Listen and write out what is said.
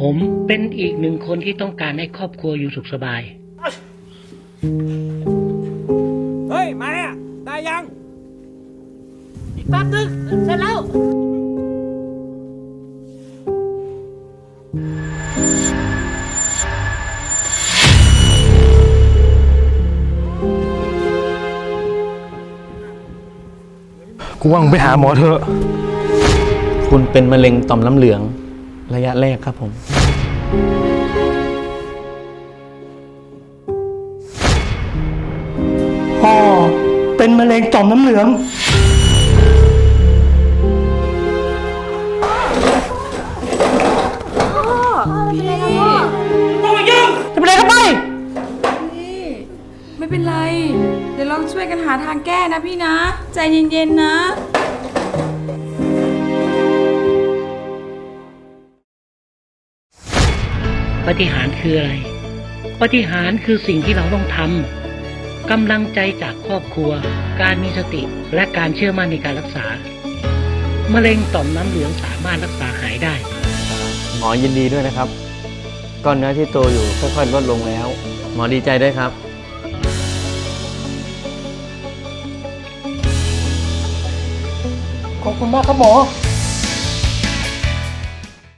ผมเป็นอีกหนึ่งคนที่ต้องการให้ครอบครัวอยู่สุขสบาย เฮ้ย มาเนี่ยได้ยัง อีกแป๊บนึงเสร็จแล้ว กูว่ามึงไปหาหมอเถอะ คุณเป็นมะเร็งต่อมน้ำเหลือง ระยะแรกครับผม พ่อเป็นมะเร็งต่อมน้ำเหลืองไม่เป็นไร เดี๋ยวเราช่วยกันหาทางแก้นะพี่นะ ใจเย็นๆนะ ปฏิหารย์คืออะไร ปฏิหารย์คือสิ่งที่เราต้องทำกำลังใจจากครอบครัว การมีสติและการเชื่อมั่นในการรักษามะเร็งต่อมน้ำเหลืองสามารถรักษาหายได้ หมอยินดีด้วยนะครับก้อนเนื้อที่โตอยู่ค่อยๆลดลงแล้ว หมอดีใจด้วยครับ ขอบคุณมากครับหมอ